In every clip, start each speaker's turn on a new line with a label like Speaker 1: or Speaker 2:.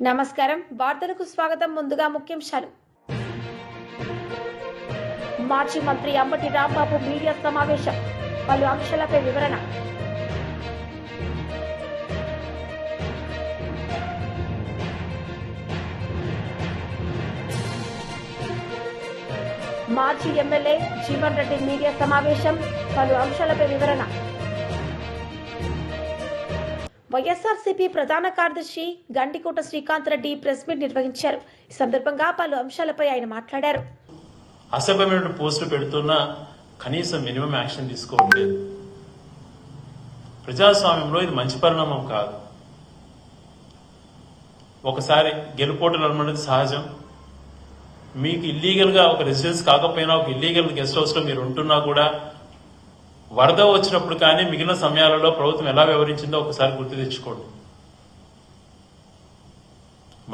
Speaker 1: నమస్కారం. వార్తలకు స్వాగతం. ముందుగా ముఖ్యాంశాలు మాజీ మంత్రి అంబటి రాంబాబు మీడియా సమావేశం. పలు అంశాలపై వివరణ. మాజీ ఎమ్మెల్యే జీవన్ రెడ్డి మీడియా సమావేశం. పలు అంశాలపై వివరణ. వైఎస్ఆర్సీపీ ప్రధాన కార్యదర్శి గండికోట శ్రీకాంత్ రెడ్డి ప్రెస్ మీట్ నిర్వహించారు. ఈ సందర్భంగా పలు అంశాలపై ఆయన మాట్లాడారు.
Speaker 2: అసభ్యమైన పోస్టులు పెడుతున్నా కనీసం మినిమం యాక్షన్ తీసుకోవట్లేదు ప్రజాస్వామ్యంలో ఇది మంచి పరిణామం కాదు. ఒకసారి గెలుపోటలు అనమాట సహజం. మీకు ఇల్లీగల్గా ఒక రెసిడెన్స్ కాకపోయినా ఒక ఇల్లీగల్ గెస్ట్ హౌస్లో మీరు ఉంటున్నా కూడా వరద వచ్చినప్పుడు కానీ మిగిలిన సమయాలలో ప్రభుత్వం ఎలా వ్యవహరించిందో ఒకసారి గుర్తు తెచ్చుకోండి.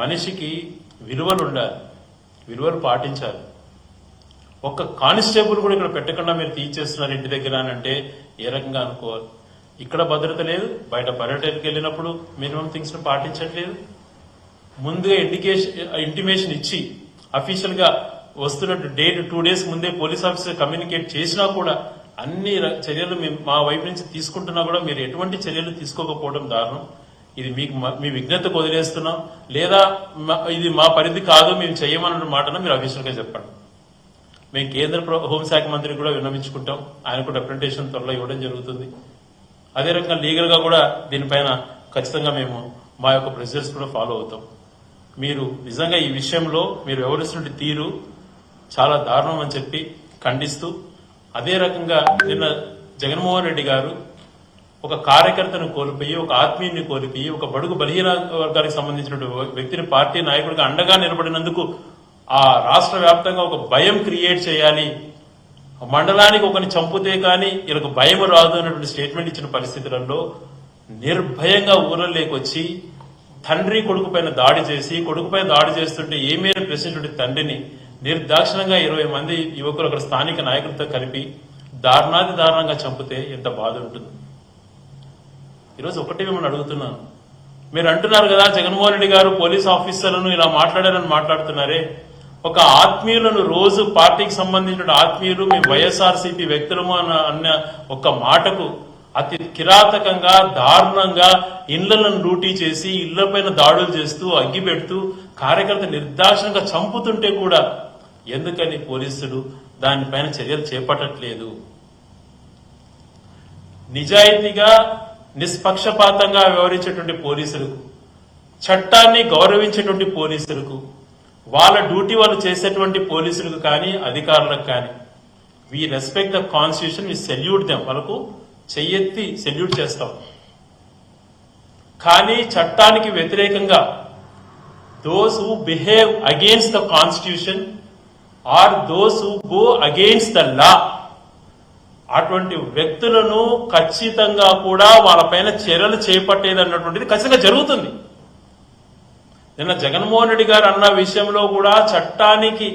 Speaker 2: మనిషికి విలువలు ఉండాలి విలువలు పాటించాలి. ఒక్క కానిస్టేబుల్ కూడా ఇక్కడ పెట్టకుండా మీరు తీసేస్తున్నారు ఇంటి దగ్గర అని అంటే ఏ రకంగా అనుకోవాలి? ఇక్కడ భద్రత లేదు బయట పర్యటనకి వెళ్ళినప్పుడు మినిమం థింగ్స్ను పాటించట్లేదు. ముందుగా ఇండికేషన్ ఇంటిమేషన్ ఇచ్చి అఫీషియల్గా వస్తున్నట్టు డేట్ టూ డేస్ ముందే పోలీస్ ఆఫీసర్ కమ్యూనికేట్ చేసినా కూడా అన్ని చర్యలు మేము మా వైపు నుంచి తీసుకుంటున్నా కూడా మీరు ఎటువంటి చర్యలు తీసుకోకపోవడం దారుణం ఇది మీకు మ- మీ విజ్ఞతకు వదిలేస్తున్నాం. లేదా మా- ఇది మా పరిధి కాదు మేము చేయమన్న మాటను మీరు అఫీషియల్గా చెప్పండి. మేము కేంద్ర ప్ర- హోంశాఖ మంత్రి కూడా విన్నవించుకుంటాం. ఆయనకు రిప్రజెంటేషన్ త్వరలో ఇవ్వడం జరుగుతుంది. అదే రకంగా లీగల్గా కూడా దీనిపైన ఖచ్చితంగా మేము మా యొక్క ప్రొసీజర్స్ కూడా ఫాలో అవుతాం. మీరు నిజంగా ఈ విషయంలో మీరు వ్యవహరిస్తున్న తీరు చాలా దారుణం అని చెప్పి ఖండిస్తూ అదే రకంగా నిన్న జగన్మోహన్ రెడ్డి గారు ఒక కార్యకర్తను కోల్పోయి ఒక ఆత్మీయుని కోల్పోయి ఒక బడుగు బలహీన వర్గానికి సంబంధించినటువంటి వ్యక్తిని పార్టీ నాయకుడిగా అండగా నిలబడినందుకు ఆ రాష్ట్ర వ్యాప్తంగా ఒక భయం క్రియేట్ చేయాలి. మండలానికి ఒకరిని చంపితే కానీ వీళ్ళకు భయం రాదు అన్నటువంటి స్టేట్మెంట్ ఇచ్చిన పరిస్థితులలో నిర్భయంగా ఊర్లలోకి వచ్చి తండ్రి కొడుకు పైన దాడి చేసి కొడుకు పైన దాడి చేస్తుంటే ఏమేమి ప్రశ్నించిన తండ్రిని నిర్దాక్షిణంగా ఇరవై మంది యువకులు అక్కడ స్థానిక నాయకులతో కలిపి దారుణాది దారుణంగా చంపితే ఎంత బాధ ఉంటుంది? ఈరోజు ఒకటి మిమ్మల్ని అడుగుతున్నాను. మీరు అంటున్నారు కదా జగన్మోహన్ రెడ్డి గారు పోలీస్ ఆఫీసర్లను ఇలా మాట్లాడారని మాట్లాడుతున్నారే. ఒక ఆత్మీయులను రోజు పార్టీకి సంబంధించిన ఆత్మీయులు మీ వైఎస్ఆర్సీపీ వ్యక్తులము అన్న అన్న ఒక మాటకు అతి కిరాతకంగా దారుణంగా ఇళ్ళను లూటీ చేసి ఇళ్ళపైన దాడులు చేస్తూ అగ్గి పెడుతూ కార్యకర్త నిర్దాక్షణంగా చంపుతుంటే కూడా ఎందుకని పోలీసులు దానిపైన చర్యలు చేపట్టట్లేదు? నిజాయితీగా నిష్పక్షపాతంగా వ్యవహరించేటువంటి పోలీసులకు చట్టాన్ని గౌరవించేటువంటి పోలీసులకు వాళ్ళ డ్యూటీ వాళ్ళు చేసేటువంటి పోలీసులకు కానీ అధికారులకు కానీ we respect the constitution we salute them వాళ్ళకు చెయ్యెత్తి సెల్యూట్ చేస్తాం. కానీ చట్టానికి వ్యతిరేకంగా those who behave against the constitution or those who go against the law. అటువంటి వ్యక్తులను ఖచ్చితంగా కూడా వాళ్ళపైన చర్యలు చేపట్టేది అన్నటువంటిది ఖచ్చితంగా జరుగుతుంది. నిన్న జగన్మోహన్ రెడ్డి గారు అన్న విషయంలో కూడా చట్టానికి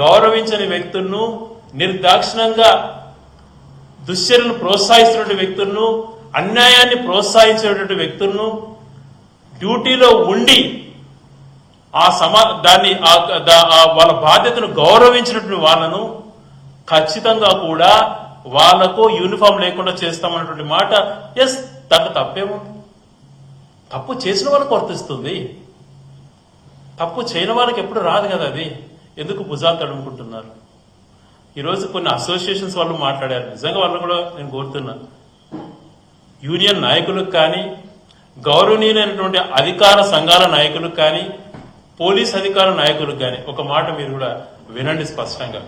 Speaker 2: గౌరవించని వ్యక్తులను నిర్దాక్షిణంగా దుశ్చర్యను ప్రోత్సహిస్తున్న వ్యక్తులను అన్యాయాన్ని ప్రోత్సహించేటువంటి వ్యక్తులను డ్యూటీలో ఉండి ఆ సమా దాన్ని ఆ- దా- వాళ్ళ బాధ్యతను గౌరవించినటువంటి వాళ్ళను ఖచ్చితంగా కూడా వాళ్ళకు యూనిఫామ్ లేకుండా చేస్తామన్నటువంటి మాట ఎస్ దాంట్లో తప్పేముంది. తప్పు చేసిన వాళ్ళకు వర్తిస్తుంది. తప్పు చేయని వాళ్ళకి ఎప్పుడు రాదు కదా అది. ఎందుకు భుజాలు తడుముకుంటున్నారు? ఈరోజు కొన్ని అసోసియేషన్స్ వాళ్ళు మాట్లాడారు. నిజంగా వాళ్ళు కూడా నేను కోరుతున్నాను యూనియన్ నాయకులకు కానీ గౌరవనీయులైనటువంటి అధికార సంఘాల నాయకులకు కానీ పోలీస్ అధికార నాయకులకు కానీ ఒక మాట మీరు కూడా వినండి స్పష్టంగా.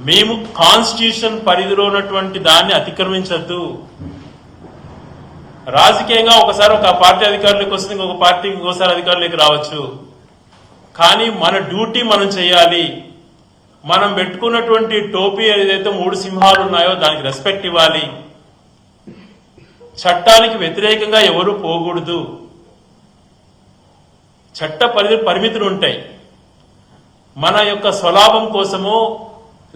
Speaker 2: మేము కాన్స్టిట్యూషన్ పరిధిలో ఉన్నటువంటి దాన్ని అతిక్రమించద్దు. రాజకీయంగా ఒకసారి ఒక పార్టీ అధికారులకు వస్తుంది ఇంకొక పార్టీ ఇంకోసారి అధికారులకు రావచ్చు. కానీ మన డ్యూటీ మనం చేయాలి. మనం పెట్టుకున్నటువంటి టోపీ ఏదైతే మూడు సింహాలు ఉన్నాయో దానికి రెస్పెక్ట్ ఇవ్వాలి. చట్టానికి వ్యతిరేకంగా ఎవరు పోకూడదు. చట్ట పరిధి పరిమితులు ఉంటాయి. మన యొక్క స్వలాభం కోసమో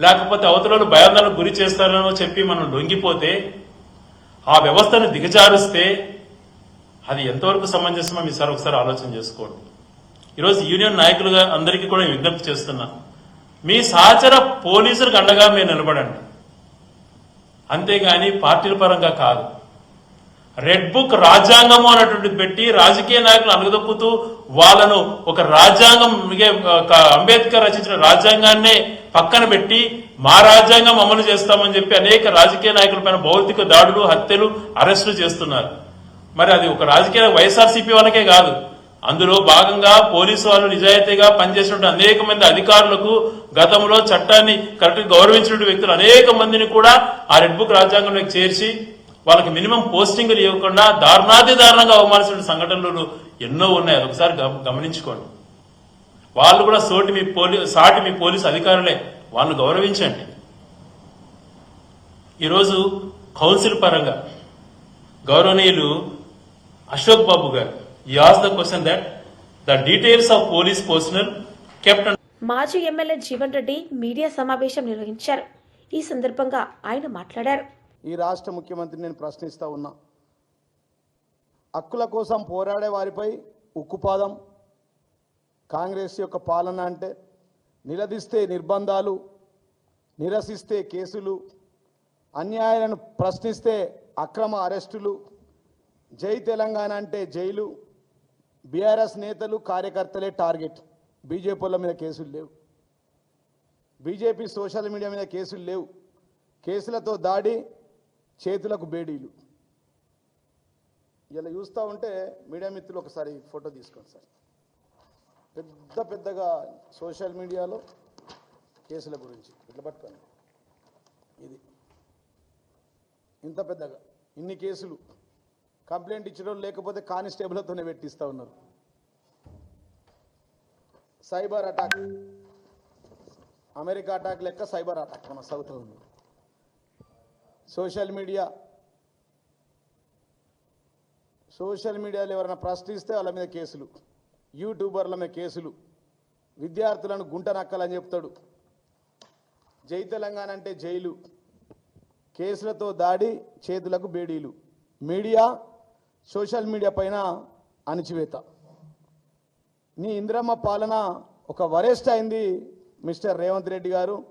Speaker 2: లేకపోతే అవతలలో భయాందోళనకు గురి చేస్తారనో చెప్పి మనం లొంగిపోతే ఆ వ్యవస్థను దిగజారుస్తే అది ఎంతవరకు సమంజసమో మీ సార్ ఒకసారి ఆలోచన చేసుకోండి. ఈరోజు యూనియన్ నాయకులుగా అందరికీ కూడా విజ్ఞప్తి చేస్తున్నా మీ సహచర పోలీసులకు అండగా మీరు నిలబడండి. అంతేగాని పార్టీల పరంగా కాదు. రెడ్ బుక్ రాజ్యాంగము అనేటువంటి పెట్టి రాజకీయ నాయకులు అనగదొక్కుతూ వాళ్ళను ఒక రాజ్యాంగం ఒక అంబేద్కర్ రచించిన రాజ్యాంగాన్నే పక్కన పెట్టి మా రాజ్యాంగం అమలు చేస్తామని చెప్పి అనేక రాజకీయ నాయకుల పైన భౌతిక దాడులు హత్యలు అరెస్టులు చేస్తున్నారు. మరి అది ఒక రాజకీయ వైఎస్ఆర్సీపీ వాళ్ళకే కాదు. అందులో భాగంగా పోలీసు వాళ్ళు నిజాయితీగా పనిచేసినటువంటి అనేక మంది అధికారులకు గతంలో చట్టాన్ని కరెక్ట్ గౌరవించినటువంటి వ్యక్తులు అనేక మందిని కూడా ఆ రెడ్ బుక్ రాజ్యాంగంలోకి చేర్చి వాళ్ళకి మినిమం పోస్టింగ్లు ఇవ్వకుండా దారుణాతి దారుణంగా అవమానించిన సంఘటనలు ఎన్నో ఉన్నాయి. అది ఒకసారి గమనించుకోండి. వాళ్ళు కూడా సోటి మీ పోలీ సాటి మీ పోలీసు అధికారులే. వాళ్ళు గౌరవించండి. ఈరోజు కౌన్సిల్ పరంగా గౌరవనీయులు అశోక్ బాబు గారు ఈ as the question that the details of police personnel captain
Speaker 1: మాజీ ఎమ్మెల్యే జీవన్ రెడ్డి మీడియా సమావేశం నిర్వహించారు. ఈ సందర్భంగా ఆయన మాట్లాడారు.
Speaker 3: ఈ రాష్ట్ర ముఖ్యమంత్రిని నేను ప్రశ్నిస్తూ ఉన్నా. హక్కుల కోసం పోరాడే వారిపై ఉక్కుపాదం కాంగ్రెస్ యొక్క పాలన అంటే నిలదీస్తే నిర్బంధాలు నిరసిస్తే కేసులు అన్యాయాలను ప్రశ్నిస్తే అక్రమ అరెస్టులు జై తెలంగాణ అంటే జైలు బీఆర్ఎస్ నేతలు కార్యకర్తలే టార్గెట్. బీజేపీల మీద కేసులు లేవు. బీజేపీ సోషల్ మీడియా మీద కేసులు లేవు. కేసులతో దాడి చేతులకు బేడీలు. ఇలా చూస్తూ ఉంటే మీడియా మిత్రులు ఒకసారి ఫోటో తీసుకోండి సార్. పెద్ద పెద్దగా సోషల్ మీడియాలో కేసుల గురించి ఇట్లా పట్టుకోండి. ఇది. ఇంత పెద్దగా. ఇన్ని కేసులు. కంప్లైంట్ ఇచ్చడం లేకపోతే కానిస్టేబుల్తోనే పెట్టిస్తూ ఉన్నారు. Cyber attack. అమెరికా అటాక్ లెక్క సైబర్ అటాక్ మన సౌత్ ఉంది. Social media. సోషల్ మీడియాలో ఎవరైనా ప్రశ్నిస్తే వాళ్ళ మీద కేసులు. యూట్యూబర్ల మీద కేసులు. విద్యార్థులను గుంట నక్కలని చెప్తాడు. జై తెలంగాణ అంటే జైలు. కేసులతో దాడి చేతులకు బేడీలు. మీడియా సోషల్ మీడియా పైన అణిచివేత. నీ ఇంద్రమ్మ పాలన ఒక వరెస్ట్ అయింది మిస్టర్ రేవంత్ రెడ్డి గారు.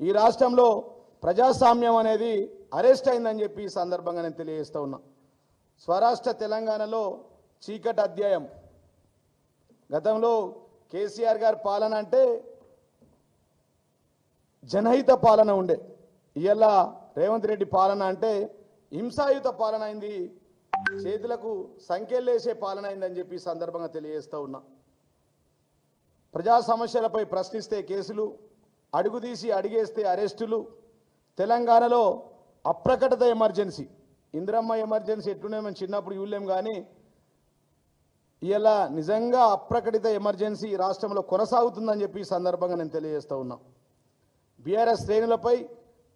Speaker 3: ఈ రాష్ట్రంలో ప్రజాస్వామ్యం అనేది అరెస్ట్ అయిందని చెప్పి ఈ సందర్భంగా నేను తెలియజేస్తూ ఉన్నా. స్వరాష్ట్ర తెలంగాణలో చీకటి అధ్యాయం. గతంలో కేసీఆర్ గారి పాలన అంటే జనహిత పాలన ఉండే. ఇవాళ రేవంత్ రెడ్డి పాలన అంటే హింసాయుత పాలన అయింది. చేతులకు సంఖ్యలేసే పాలన అయిందని చెప్పి సందర్భంగా తెలియజేస్తూ ఉన్నా. ప్రజా సమస్యలపై ప్రశ్నిస్తే కేసులు అడుగుదీసి అడిగేస్తే అరెస్టులు తెలంగాణలో అప్రకటిత ఎమర్జెన్సీ. ఇందిరమ్మ ఎమర్జెన్సీ ఎట్లునే మేము చిన్నప్పుడు చూడలేం కానీ ఇలా నిజంగా అప్రకటిత ఎమర్జెన్సీ ఈ రాష్ట్రంలో కొనసాగుతుందని చెప్పి ఈ సందర్భంగా నేను తెలియజేస్తూ ఉన్నా. బీఆర్ఎస్ శ్రేణులపై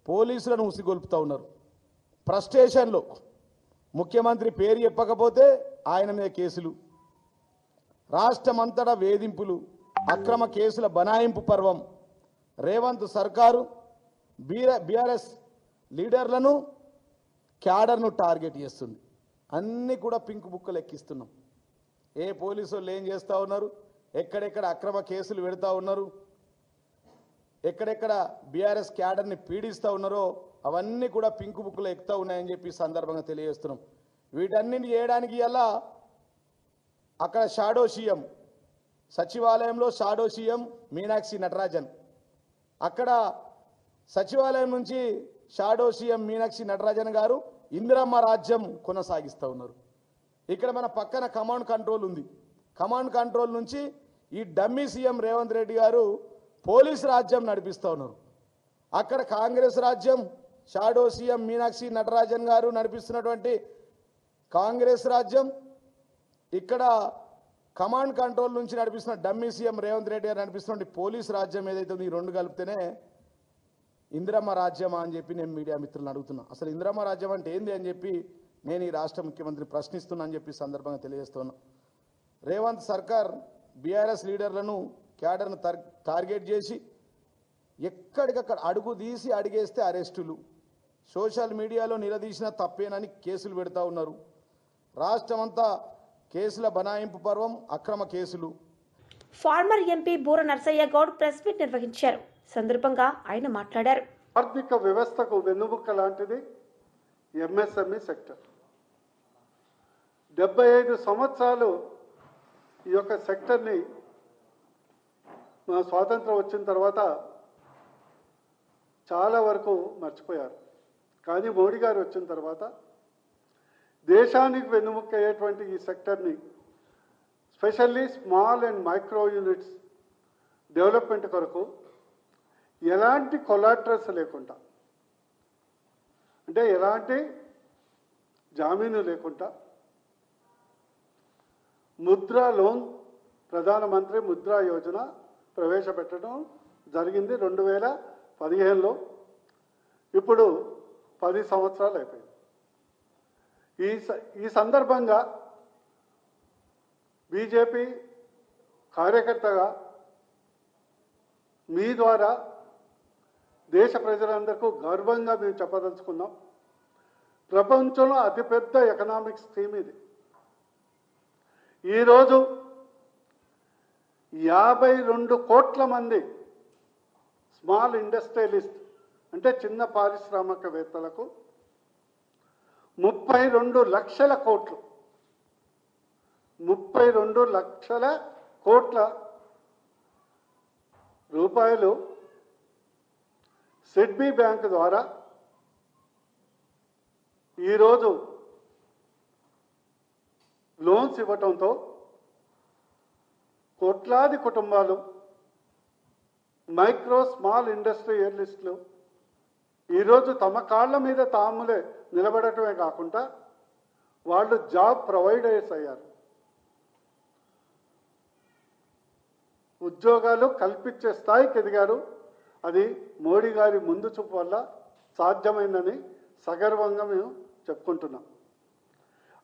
Speaker 3: పోలీసులను ఉసిగొల్పుతూ ఉన్నారు. ఫ్రస్టేషన్లో ముఖ్యమంత్రి పేరు చెప్పకపోతే ఆయన మీద కేసులు. రాష్ట్రమంతటా వేధింపులు అక్రమ కేసుల బనాయింపు పర్వం. రేవంత్ సర్కారు బీఆర్ఎస్ లీడర్లను క్యాడర్ను టార్గెట్ చేస్తుంది. అన్నీ కూడా పింక్ బుక్కలు ఎక్కిస్తున్నాం. ఏ పోలీసు వాళ్ళు ఏం చేస్తూ ఉన్నారు? ఎక్కడెక్కడ అక్రమ కేసులు పెడతా ఉన్నారు? ఎక్కడెక్కడ బీఆర్ఎస్ క్యాడర్ని పీడిస్తూ ఉన్నారో అవన్నీ కూడా పింక్ బుక్లో ఎక్కుతూ ఉన్నాయని చెప్పి సందర్భంగా తెలియజేస్తున్నాం. వీటన్నిటి చేయడానికి ఎలా అక్కడ షాడో సీఎం సచివాలయంలో షాడో సీఎం మీనాక్షి నటరాజన్. అక్కడ సచివాలయం నుంచి షాడో సీఎం మీనాక్షి నటరాజన్ గారు ఇందిరమ్మ రాజ్యం కొనసాగిస్తూ ఉన్నారు. ఇక్కడ మన పక్కన కమాండ్ కంట్రోల్ ఉంది. కమాండ్ కంట్రోల్ నుంచి ఈ డమ్మీ సీఎం రేవంత్ రెడ్డి గారు పోలీస్ రాజ్యం నడిపిస్తూ ఉన్నారు. అక్కడ కాంగ్రెస్ రాజ్యం షాడో సీఎం మీనాక్షి నటరాజన్ గారు నడిపిస్తున్నటువంటి కాంగ్రెస్ రాజ్యం ఇక్కడ కమాండ్ కంట్రోల్ నుంచి నడిపిస్తున్న డమ్మీ సీఎం రేవంత్ రెడ్డి గారు నడిపిస్తున్న పోలీస్ రాజ్యం ఏదైతే ఉందో ఈ రెండు కలిపితేనే ఇందిరమ్మ రాజ్యమా అని చెప్పి నేను మీడియా మిత్రులను అడుగుతున్నా. అసలు ఇందిరమ్మ రాజ్యం అంటే ఏంది అని చెప్పి నేను ఈ రాష్ట్ర ముఖ్యమంత్రిని ప్రశ్నిస్తున్నా అని చెప్పి సందర్భంగా తెలియజేస్తున్నా. రేవంత్ సర్కార్ బీఆర్ఎస్ లీడర్లను క్యాడర్ను టార్- టార్గెట్ చేసి ఎక్కడికక్కడ అడుగు తీసి అడిగేస్తే అరెస్టులు. సోషల్ మీడియాలో నిలదీసిన తప్పేనని కేసులు పెడతా ఉన్నారు. రాష్ట్రమంతా కేసుల బనాయింపు పర్వం అక్రమ కేసులు.
Speaker 1: ఫార్మర్ ఎంపీ బూర నర్సయ్య గౌడ్ ప్రెస్ మీట్ నిర్వహించారు. సందర్భంగా ఆయన మాట్లాడారు.
Speaker 4: ఆర్థిక వ్యవస్థకు వెన్నుముక్క లాంటిది ఎంఎస్ఎంఈ సెక్టర్. డెబ్బై ఐదు సంవత్సరాలు ఈ యొక్క సెక్టర్ని మన స్వాతంత్రం వచ్చిన తర్వాత చాలా వరకు మర్చిపోయారు. కానీ మోడీ గారు వచ్చిన తర్వాత దేశానికి వెన్నుముక్క అయ్యేటువంటి ఈ సెక్టర్ని specially small and micro units development కొరకు ఎలాంటి కొలాట్రస్ లేకుండా అంటే ఎలాంటి జామీను లేకుండా ముద్రా లోన్ ప్రధానమంత్రి ముద్రా యోజన ప్రవేశపెట్టడం జరిగింది రెండు వేల పదిహేనులో. ఇప్పుడు పది సంవత్సరాలు అయిపోయింది. ఈ స- ఈ సందర్భంగా బీజేపీ కార్యకర్తగా మీ ద్వారా దేశ ప్రజలందరికీ గర్వంగా మేము చెప్పదలుచుకున్నాం. ప్రపంచంలో అతిపెద్ద ఎకనామిక్ స్కీమ్ ఇది. ఈరోజు యాభై రెండు కోట్ల మంది స్మాల్ ఇండస్ట్రియలిస్ట్ అంటే చిన్న పారిశ్రామికవేత్తలకు ముప్పై రెండు లక్షల కోట్లు ముప్పై రెండు లక్షల కోట్ల రూపాయలు సిడ్బీ బ్యాంక్ ద్వారా ఈరోజు లోన్స్ ఇవ్వటంతో కోట్లాది కుటుంబాలు మైక్రో స్మాల్ ఇండస్ట్రియలిస్టులు ఈరోజు తమ కాళ్ళ మీద తాములే నిలబడటమే కాకుండా వాళ్ళు జాబ్ ప్రొవైడర్స్ అయ్యారు. ఉద్యోగాలు కల్పించే స్థాయికి ఎదిగారు. అది మోడీ గారి ముందు చూపు వల్ల సాధ్యమైందని సగర్వంగా మేము చెప్పుకుంటున్నాం.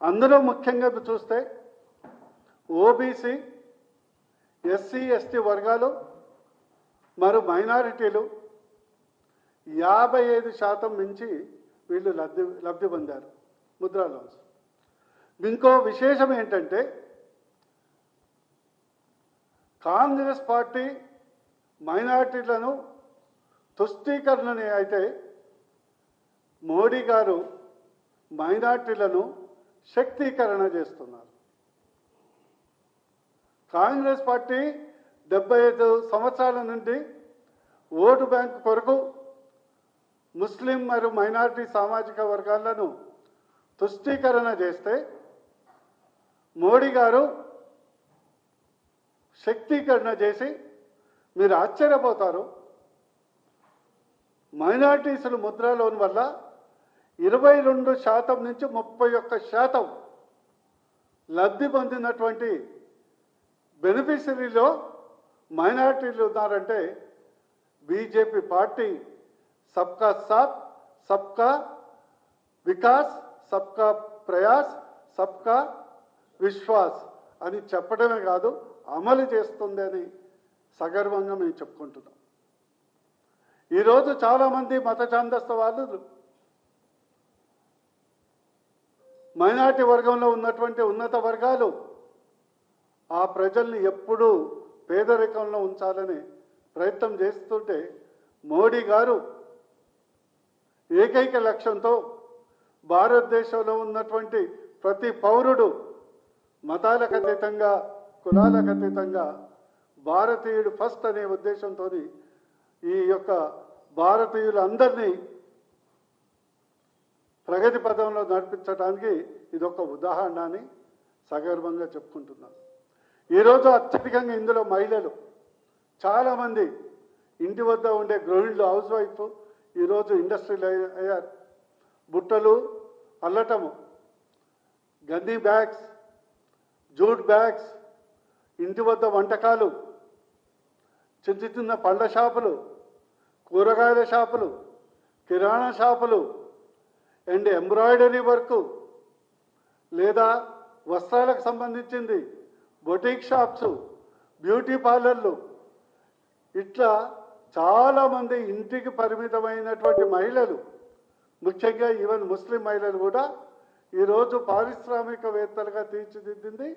Speaker 4: అందులో ముఖ్యంగా చూస్తే ఓబీసీ ఎస్సీ ఎస్టీ వర్గాలు మరి మైనారిటీలు యాభై ఐదు శాతం మించి వీళ్ళు లబ్ధి లబ్ధి పొందారు ముద్రా లోన్స్. ఇంకో విశేషం ఏంటంటే కాంగ్రెస్ పార్టీ మైనారిటీలను తుష్టీకరణని అయితే మోడీ గారు మైనార్టీలను శక్తీకరణ చేస్తున్నారు. కాంగ్రెస్ పార్టీ డెబ్బై ఐదు సంవత్సరాల నుండి ఓటు బ్యాంకు కొరకు ముస్లిం మరియు మైనారిటీ సామాజిక వర్గాలను తుష్టీకరణ చేస్తే మోడీ గారు శక్తీకరణ చేసి మీరు ఆశ్చర్యపోతారు. మైనార్టీసులు ముద్రా లోన్ వల్ల ఇరవై రెండు శాతం నుంచి ముప్పై ఒక్క శాతం లబ్ధి పొందినటువంటి బెనిఫిషరీలో మైనార్టీలు ఉన్నారంటే బీజేపీ పార్టీ సబ్కా సాత్ సబ్కా వికాస్ సబ్కా ప్రయాస్ సబ్కా విశ్వాస్ అని చెప్పడమే కాదు అమలు చేస్తుంది అని సగర్వంగా మేము చెప్పుకుంటున్నాం. ఈరోజు చాలామంది మత ఛాందస్త వాళ్ళు మైనార్టీ వర్గంలో ఉన్నటువంటి ఉన్నత వర్గాలు ఆ ప్రజల్ని ఎప్పుడూ పేదరికంలో ఉంచాలని ప్రయత్నం చేస్తుంటే మోడీ గారు ఏకైక లక్ష్యంతో భారతదేశంలో ఉన్నటువంటి ప్రతి పౌరుడు మతాలకు అతీతంగా కులాలకు అతీతంగా భారతీయుడు ఫస్ట్ అనే ఉద్దేశంతో ఈ యొక్క భారతీయులందరినీ ప్రగతి పదంలో నడిపించడానికి ఇదొక ఉదాహరణ అని సగర్వంగా చెప్పుకుంటున్నాను ఈరోజు అత్యధికంగా ఇందులో మహిళలు చాలామంది ఇంటి వద్ద ఉండే గృహిణులు హౌస్ వైఫ్ ఈరోజు ఇండస్ట్రీలు అయ్యారు. బుట్టలు అల్లటము గంది బ్యాగ్స్ జూట్ బ్యాగ్స్ ఇంటి వద్ద వంటకాలు చిన్న చిన్న పళ్ళ షాపులు కూరగాయల షాపులు కిరాణా షాపులు అండ్ ఎంబ్రాయిడరీ వర్క్ లేదా వస్త్రాలకు సంబంధించింది బొటిక్ షాప్స్ బ్యూటీ పార్లర్లు. ఇట్లా చాలామంది ఇంటికి పరిమితమైనటువంటి మహిళలు ముఖ్యంగా ఈవెన్ ముస్లిం మహిళలు కూడా ఈరోజు పారిశ్రామికవేత్తలుగా తీర్చిదిద్దింది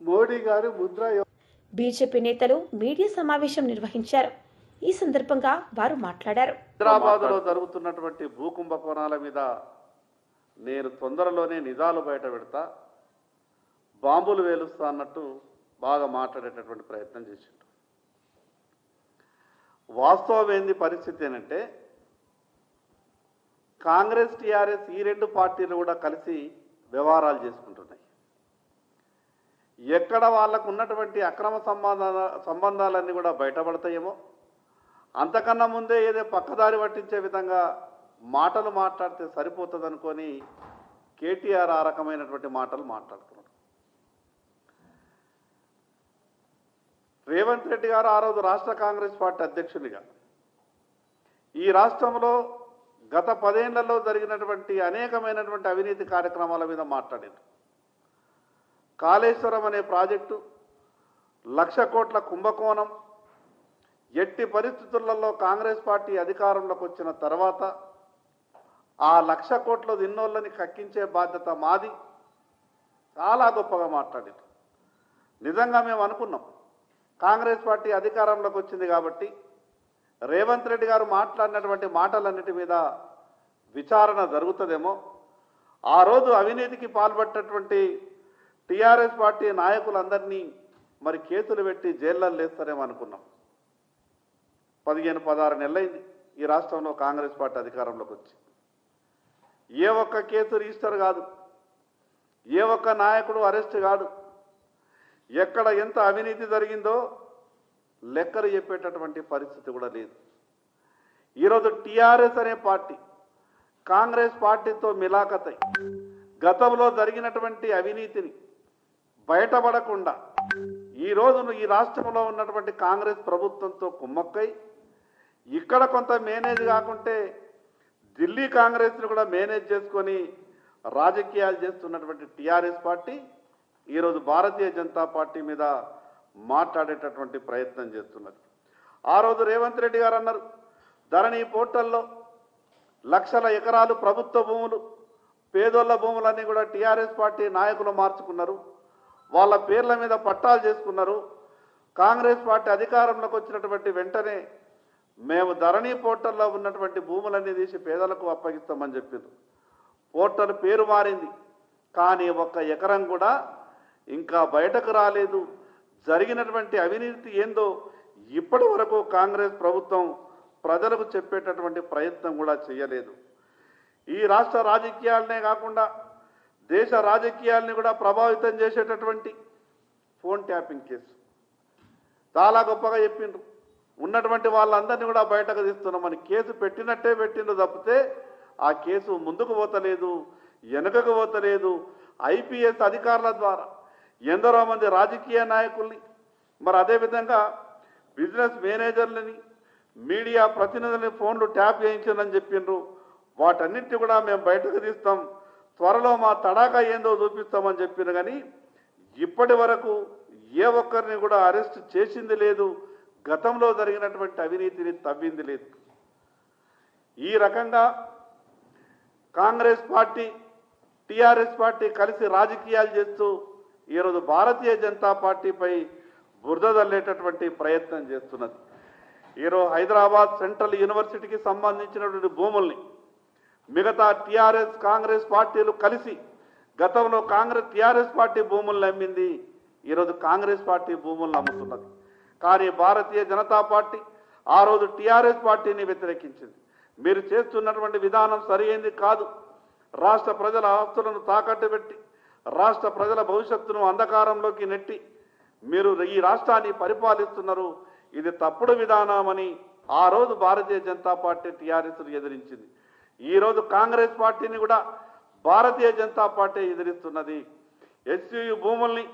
Speaker 4: మోడీ గారు ముద్ర
Speaker 1: బీజేపీ నేతలు మీడియా సమావేశం నిర్వహించారు. ఈ సందర్భంగా వారు మాట్లాడారు.
Speaker 5: హైదరాబాద్లో జరుగుతున్నటువంటి భూకుంభకోణాల మీద నేను తొందరలోనే నిజాలు బయట పెడతా బాంబులు వేలుస్తా అన్నట్టు బాగా మాట్లాడేటటువంటి ప్రయత్నం చేసిండు వాస్తవం ఏంది పరిస్థితి ఏంటంటే కాంగ్రెస్ టీఆర్ఎస్ ఈ రెండు పార్టీలు కూడా కలిసి వ్యవహారాలు చేసుకుంటున్నాయి. ఎక్కడ వాళ్ళకు ఉన్నటువంటి అక్రమ సంబంధాల సంబంధాలన్నీ కూడా బయటపడతాయేమో అంతకన్నా ముందే ఏదో పక్కదారి పట్టించే విధంగా మాటలు మాట్లాడితే సరిపోతుంది అనుకొని కేటీఆర్ ఆ రకమైనటువంటి మాటలు మాట్లాడుతున్నాడు. రేవంత్ రెడ్డి గారు ఆ రోజు రాష్ట్ర కాంగ్రెస్ పార్టీ అధ్యక్షునిగా. ఈ రాష్ట్రంలో గత పదేళ్ళలో జరిగినటువంటి అనేకమైనటువంటి అవినీతి కార్యక్రమాల మీద మాట్లాడారు కాళేశ్వరం అనే ప్రాజెక్టు లక్ష కోట్ల కుంభకోణం ఎట్టి పరిస్థితులలో కాంగ్రెస్ పార్టీ అధికారంలోకి వచ్చిన తర్వాత ఆ లక్ష కోట్ల దిన్నోళ్ళని కక్కించే బాధ్యత మాది. చాలా గొప్పగా మాట్లాడారు. నిజంగా మేము అనుకున్నాం. కాంగ్రెస్ పార్టీ అధికారంలోకి వచ్చింది కాబట్టి రేవంత్ రెడ్డి గారు మాట్లాడినటువంటి మాటలన్నిటి మీద విచారణ జరుగుతుందేమో. ఆ రోజు అవినీతికి పాల్పడినటువంటి టీఆర్ఎస్ పార్టీ నాయకులందరినీ మరి కేసులు పెట్టి జైల్లో లేస్తారేమో అనుకున్నాం. పదిహేను పదహారు నెలలైంది. ఈ రాష్ట్రంలో కాంగ్రెస్ పార్టీ అధికారంలోకి వచ్చి. ఏ ఒక్క కేసు రిజిస్టర్ కాదు. ఏ ఒక్క నాయకుడు అరెస్ట్ కాదు. ఎక్కడ ఎంత అవినీతి జరిగిందో లెక్కలు చెప్పేటటువంటి పరిస్థితి కూడా లేదు. ఈరోజు టీఆర్ఎస్ అనే పార్టీ కాంగ్రెస్ పార్టీతో మిలాఖతై గతంలో జరిగినటువంటి అవినీతిని బయటపడకుండా ఈ రోజును ఈ రాష్ట్రంలో ఉన్నటువంటి కాంగ్రెస్ ప్రభుత్వంతో కుమ్మక్కై ఇక్కడ కొంత మేనేజ్ కాకుంటే ఢిల్లీ కాంగ్రెస్ని కూడా మేనేజ్ చేసుకొని రాజకీయాలు చేస్తున్నటువంటి టీఆర్ఎస్ పార్టీ ఈరోజు భారతీయ జనతా పార్టీ మీద మాట్లాడేటటువంటి ప్రయత్నం చేస్తున్నది. ఆ రోజు రేవంత్ రెడ్డి గారు అన్నారు ధరణి పోర్టల్లో లక్షల ఎకరాలు ప్రభుత్వ భూములు పేదోళ్ళ భూములన్నీ కూడా టీఆర్ఎస్ పార్టీ నాయకులు మార్చుకున్నారు. వాళ్ళ పేర్ల మీద పట్టాలు చేసుకున్నారు. కాంగ్రెస్ పార్టీ అధికారంలోకి వచ్చినటువంటి వెంటనే మేము ధరణి పోర్టల్లో ఉన్నటువంటి భూములన్నీ తీసి పేదలకు అప్పగిస్తామని చెప్పిండ్రు. పోర్టల్ పేరు మారింది. కానీ ఒక్క ఎకరం కూడా ఇంకా బయటకు రాలేదు. జరిగినటువంటి అవినీతి ఏందో ఇప్పటి వరకు కాంగ్రెస్ ప్రభుత్వం ప్రజలకు చెప్పేటటువంటి ప్రయత్నం కూడా చేయలేదు. ఈ రాష్ట్ర రాజకీయాలనే కాకుండా దేశ రాజకీయాల్ని కూడా ప్రభావితం చేసేటటువంటి ఫోన్ ట్యాపింగ్ కేసు. చాలా గొప్పగా చెప్పిండ్రు. ఉన్నటువంటి వాళ్ళందరినీ కూడా బయటకు తీస్తున్నామని కేసు పెట్టినట్టే పెట్టిండ్రు తప్పితే ఆ కేసు ముందుకు పోతలేదు వెనుకకు పోతలేదు. ఐపీఎస్ అధికారుల ద్వారా ఎందరో మంది రాజకీయ నాయకుల్ని మరి అదేవిధంగా బిజినెస్ మేనేజర్లని మీడియా ప్రతినిధులని ఫోన్లు ట్యాప్ చేయించిందని చెప్పిండ్రు. వాటన్నిటిని కూడా మేము బయటకు తీస్తాం. త్వరలో మా తడాకా ఏందో చూపిస్తామని చెప్పిన కానీ ఇప్పటి వరకు ఏ ఒక్కరిని కూడా అరెస్ట్ చేసింది లేదు. గతంలో జరిగినటువంటి అవినీతిని తవ్వింది లేదు. ఈ రకంగా కాంగ్రెస్ పార్టీ టిఆర్ఎస్ పార్టీ కలిసి రాజకీయాలు చేస్తూ ఈరోజు భారతీయ జనతా పార్టీపై బురదదల్లేటటువంటి ప్రయత్నం చేస్తున్నది. ఈరోజు హైదరాబాద్ సెంట్రల్ యూనివర్సిటీకి సంబంధించినటువంటి భూముల్ని మిగతా టీఆర్ఎస్ కాంగ్రెస్ పార్టీలు కలిసి గతంలో కాంగ్రెస్ టిఆర్ఎస్ పార్టీ భూములను అమ్మింది ఈరోజు కాంగ్రెస్ పార్టీ భూములను అమ్ముతున్నది. కానీ భారతీయ జనతా పార్టీ ఆ రోజు టీఆర్ఎస్ పార్టీని వ్యతిరేకించింది. మీరు చేస్తున్నటువంటి విధానం సరైనది కాదు. రాష్ట్ర ప్రజల ఆస్తులను తాకట్టు పెట్టి రాష్ట్ర ప్రజల భవిష్యత్తును అంధకారంలోకి నెట్టి మీరు ఈ రాష్ట్రాన్ని పరిపాలిస్తున్నారు. ఇది తప్పుడు విధానమని ఆ రోజు భారతీయ జనతా పార్టీ టీఆర్ఎస్ను ఎదిరించింది. ఈ రోజు కాంగ్రెస్ పార్టీని కూడా భారతీయ జనతా పార్టీ ఎదిరిస్తున్నది. ఎస్యూ భూముల్ని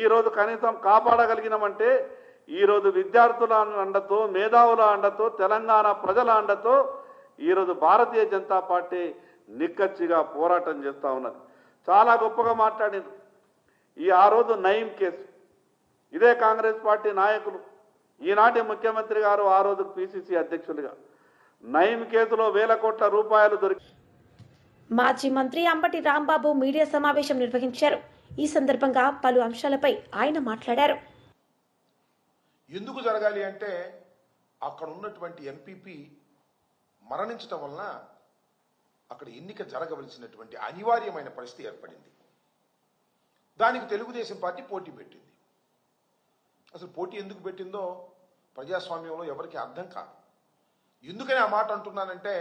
Speaker 5: ఈ రోజు కనీసం కాపాడగలిగినామంటే ఈ రోజు విద్యార్థుల అండతో మేధావుల అండతో తెలంగాణ ప్రజల అండతో ఈరోజు భారతీయ జనతా పార్టీ నిక్కచ్చిగా పోరాటం చేస్తూ ఉన్నది. చాలా గొప్పగా మాట్లాడింది ఈ ఆ రోజు నయీం కేసు. ఇదే కాంగ్రెస్ పార్టీ నాయకులు. ఈనాటి ముఖ్యమంత్రి గారు ఆ రోజు పిసిసి అధ్యక్షులుగా. నయీం కేసులో వేల కోట్ల రూపాయలు దొరికి
Speaker 1: మాజీ మంత్రి అంబటి రాంబాబు మీడియా సమావేశం నిర్వహించారు. ఈ సందర్భంగా పలు అంశాలపై ఆయన మాట్లాడారు.
Speaker 6: ఎందుకు జరగాలి అంటే అక్కడ ఉన్నటువంటి ఎంపీపీ మరణించటం వలన అక్కడ ఎన్నిక జరగవలసినటువంటి అనివార్యమైన పరిస్థితి ఏర్పడింది. దానికి తెలుగుదేశం పార్టీ పోటీ పెట్టింది. అసలు పోటీ ఎందుకు పెట్టిందో ప్రజాస్వామ్యంలో ఎవరికి అర్థం కాదు. ఎందుకని ఆ మాట అంటున్నానంటే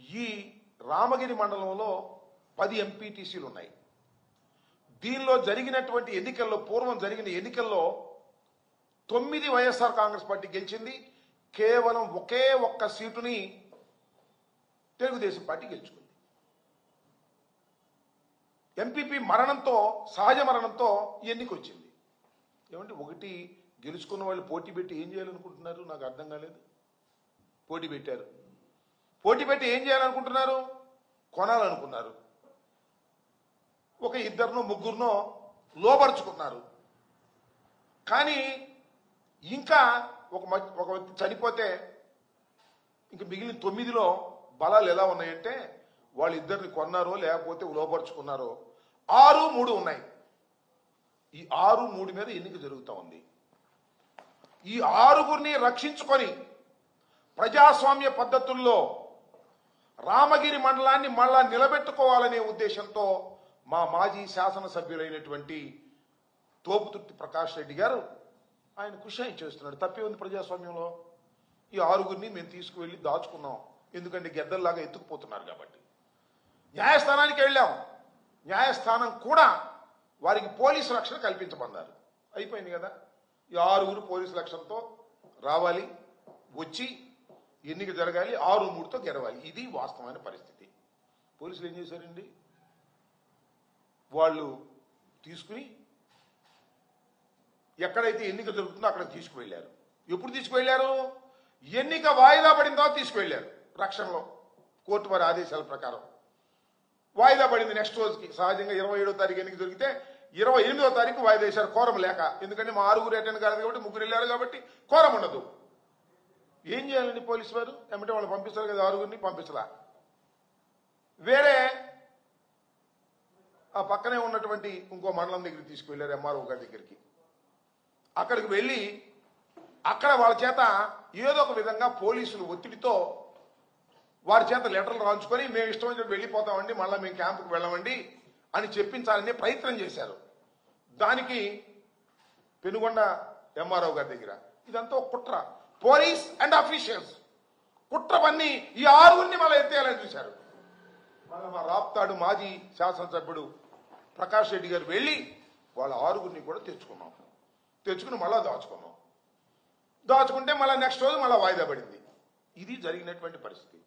Speaker 6: ఈ రామగిరి మండలంలో పది ఎంపీటీసీలు ఉన్నాయి. దీనిలో జరిగినటువంటి ఎన్నికల్లో పూర్వం జరిగిన ఎన్నికల్లో తొమ్మిది వైఎస్ఆర్ కాంగ్రెస్ పార్టీ గెలిచింది. కేవలం ఒకే ఒక్క సీటుని తెలుగుదేశం పార్టీ గెలుచుకుంది. ఎంపీపీ మరణంతో సహజ మరణంతో ఎన్నిక వచ్చింది ఏమంటే ఒకటి గెలుచుకున్న వాళ్ళు పోటీ పెట్టి ఏం చేయాలనుకుంటున్నారు? నాకు అర్థం కాలేదు. పోటీ పెట్టారు. పోటీ పెట్టి ఏం చేయాలనుకుంటున్నారు? కొనాలనుకున్నారు. ఒక ఇద్దరినో ముగ్గురునో లోపరుచుకున్నారు. కానీ ఇంకా ఒక మ- ఒక వ్యక్తి చనిపోతే ఇంక మిగిలిన తొమ్మిదిలో బలాలు ఎలా ఉన్నాయంటే వాళ్ళిద్దరిని కొన్నారో లేకపోతే లోపరుచుకున్నారో ఆరు మూడు ఉన్నాయి. ఈ ఆరు మూడు మీద ఎన్నిక జరుగుతూ ఉంది. ఈ ఆరుగురిని రక్షించుకొని ప్రజాస్వామ్య పద్ధతుల్లో రామగిరి మండలాన్ని మళ్ళా నిలబెట్టుకోవాలనే ఉద్దేశంతో మా మాజీ శాసనసభ్యులైనటువంటి తోపుతుర్తి ప్రకాష్ రెడ్డి గారు ఆయన కుషాయి చేస్తున్నాడు. తప్పే ఉంది ప్రజాస్వామ్యంలో? ఈ ఆరుగురిని మేము తీసుకువెళ్ళి దాచుకున్నాం. ఎందుకంటే గెద్దల్లాగా ఎత్తుకుపోతున్నారు కాబట్టి. న్యాయస్థానానికి వెళ్ళాం. న్యాయస్థానం కూడా వారికి పోలీసు రక్షణ కల్పించమన్నారు అయిపోయింది కదా? ఈ ఆరుగురు పోలీసు రక్షణతో రావాలి వచ్చి ఎన్నిక జరగాలి ఆరు మూడుతో గెలవాలి. ఇది వాస్తవమైన పరిస్థితి. పోలీసులు ఏం చేశారండి? వాళ్ళు తీసుకుని ఎక్కడైతే ఎన్నిక జరుగుతుందో అక్కడ తీసుకువెళ్ళారు. ఎప్పుడు తీసుకువెళ్ళారు? ఎన్నిక వాయిదా పడిన తర్వాత తీసుకువెళ్ళారు. రక్షణలో కోర్టు వారి ఆదేశాల ప్రకారం. వాయిదా పడింది నెక్స్ట్ రోజుకి. సహజంగా ఇరవై ఏడో తారీఖు ఎన్నిక దొరికితే ఇరవై ఎనిమిదో తారీఖు వాయిదా వేశారు కోరం లేక. ఎందుకంటే మా ఆరుగురు అటెండ్ కాదు కాబట్టి ముగ్గురు వెళ్ళారు కాబట్టి కోరం ఉండదు. ఏం చేయాలండి పోలీసు వారు? ఏమంటే వాళ్ళు పంపిస్తారు కదా ఆరుగురిని పంపించలా. వేరే ఆ పక్కనే ఉన్నటువంటి ఇంకో మండలం దగ్గరికి తీసుకువెళ్ళారు ఎంఆర్ఓ గారి దగ్గరికి. అక్కడికి వెళ్ళి అక్కడ వాళ్ళ చేత ఏదో ఒక విధంగా పోలీసులు ఒత్తిడితో వారి చేత లెటర్లు రాయించుకొని మేము ఇష్టం వెళ్ళిపోతామండి మళ్ళీ మేము క్యాంపుకు వెళ్ళమండి అని చెప్పించాలని ప్రయత్నం చేశారు. దానికి పెనుగొండ ఎంఆర్ఓ గారి దగ్గర. ఇదంతా ఒక కుట్ర. పోలీస్ అండ్ అఫీషియల్స్ కుట్ర పన్ని ఈ ఆరుగురిని మళ్ళీ ఎత్తేయాలని చూశారు. మళ్ళీ మా రాప్తాడు మాజీ శాసనసభ్యుడు ప్రకాష్ రెడ్డి గారు వెళ్ళి వాళ్ళ ఆరుగురిని కూడా తెచ్చుకున్నాం. తెచ్చుకుని మళ్ళా దాచుకున్నాం. దాచుకుంటే మళ్ళీ నెక్స్ట్ రోజు మళ్ళీ వాయిదా పడింది. ఇది జరిగినటువంటి పరిస్థితి.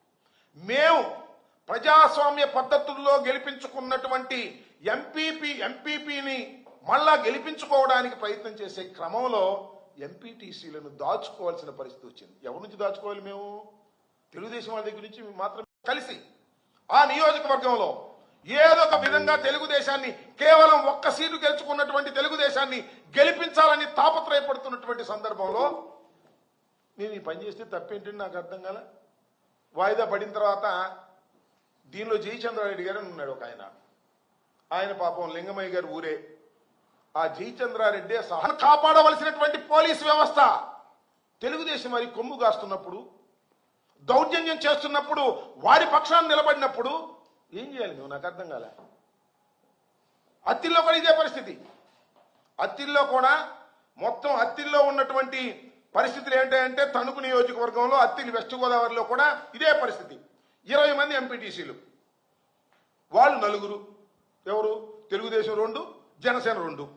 Speaker 6: మేము ప్రజాస్వామ్య పద్ధతుల్లో గెలిపించుకున్నటువంటి ఎంపీపీ ఎంపీపీని మళ్ళా గెలిపించుకోవడానికి ప్రయత్నం చేసే క్రమంలో ఎంపీటీసీలను దాచుకోవాల్సిన పరిస్థితి వచ్చింది. ఎవరి నుంచి దాచుకోవాలి మేము? తెలుగుదేశం వాళ్ళ దగ్గర నుంచి మాత్రమే. కలిసి ఆ నియోజకవర్గంలో ఏదో ఒక విధంగా తెలుగుదేశాన్ని కేవలం ఒక్క సీటు గెలుచుకున్నటువంటి తెలుగుదేశాన్ని గెలిపించాలని తాపత్రయపడుతున్నటువంటి సందర్భంలో నేను ఈ పని చేస్తే తప్పేంటని నాకు అర్థం కాల? వాయిదా పడిన తర్వాత దీనిలో జయచంద్రారెడ్డి గారు ఉన్నాడు ఒక ఆయన. ఆయన పాపం లింగమయ్య గారు ఊరే. ఆ జయచంద్రారెడ్డి సహన కాపాడవలసినటువంటి పోలీస్ వ్యవస్థ. తెలుగుదేశం వారి కొమ్ము కాస్తున్నప్పుడు దౌర్జన్యం చేస్తున్నప్పుడు వారి పక్షాన్ని నిలబడినప్పుడు ఏం చేయాలి నువ్వు? నాకు అర్థం కాలే. అత్తిల్లో కూడా ఇదే పరిస్థితి. అత్తిల్లో కూడా మొత్తం అత్తిల్లో ఉన్నటువంటి పరిస్థితులు ఏంటంటే తణుకు నియోజకవర్గంలో అత్తిలి వెస్ట్ గోదావరిలో కూడా ఇదే పరిస్థితి. ఇరవై మంది ఎంపీటీసీలు. వాళ్ళు నలుగురు. ఎవరు? తెలుగుదేశం రెండు జనసేన రెండు.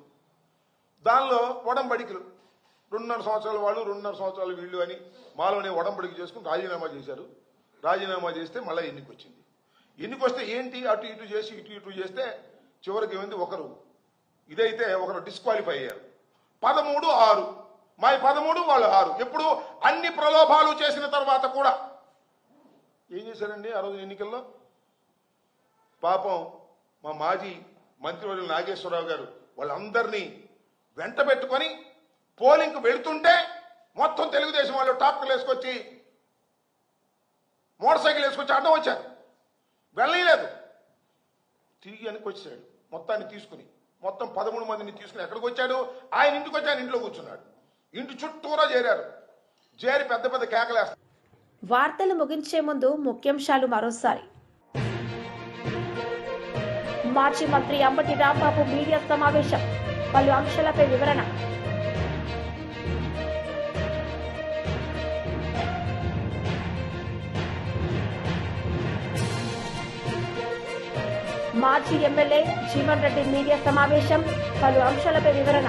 Speaker 6: దానిలో ఒడంబడికలు. రెండున్నర సంవత్సరాల వాళ్ళు రెండున్నర సంవత్సరాలు వీళ్ళు అని మాలోనే ఒడంబడికి చేసుకుని రాజీనామా చేశారు. రాజీనామా చేస్తే మళ్ళీ ఎన్నికొచ్చింది. ఎన్నికొస్తే వస్తే ఏంటి అటు ఇటు చేసి ఇటు ఇటు చేస్తే చివరికి ఏమైంది? ఒకరు. ఇదైతే ఒకరు డిస్క్వాలిఫై అయ్యారు. పదమూడు ఆరు. మా పదమూడు వాళ్ళు ఆరు. ఎప్పుడు? అన్ని ప్రలోభాలు చేసిన తర్వాత కూడా. ఏం చేశారండి ఆ రోజు ఎన్నికల్లో? పాపం మా మాజీ మంత్రివర్యులు నాగేశ్వరరావు గారు వాళ్ళందరినీ వెంట పెట్టుకొని పోలింగ్కి వెళుతుంటే మొత్తం తెలుగుదేశం వాళ్ళు ట్రాక్టర్లు వేసుకొచ్చి మోటార్ సైకిల్ వేసుకొచ్చి అడ్డం వచ్చారు. వెళ్ళలేదు. తిరిగి వెనక్కి వచ్చాడు. మొత్తాన్ని తీసుకుని మొత్తం పదమూడు మందిని తీసుకుని ఎక్కడికి వచ్చాడు? ఆయన ఇంటికి వచ్చి ఆయన ఇంట్లో కూర్చున్నాడు. ఇంటి చుట్టూరా చేరారు. చేరి పెద్ద పెద్ద కేకలేస్తారు
Speaker 1: వార్తలు ముగించే ముందు ముఖ్యాంశాలు మరోసారి. మాజీ మంత్రి అంబటి రాంబాబు మీడియా సమావేశం. పలు అంశాలపై వివరణ. మాజీ ఎమ్మెల్యే జీవన్ రెడ్డి మీడియా సమావేశం పలు అంశాలపై వివరణ.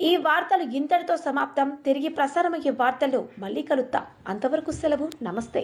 Speaker 1: ఈ వార్తలు ఇంతటితో సమాప్తం. తిరిగి ప్రసారమయ్యే వార్తలు మళ్ళీ కలుద్దాం. అంతవరకు సెలవు. నమస్తే.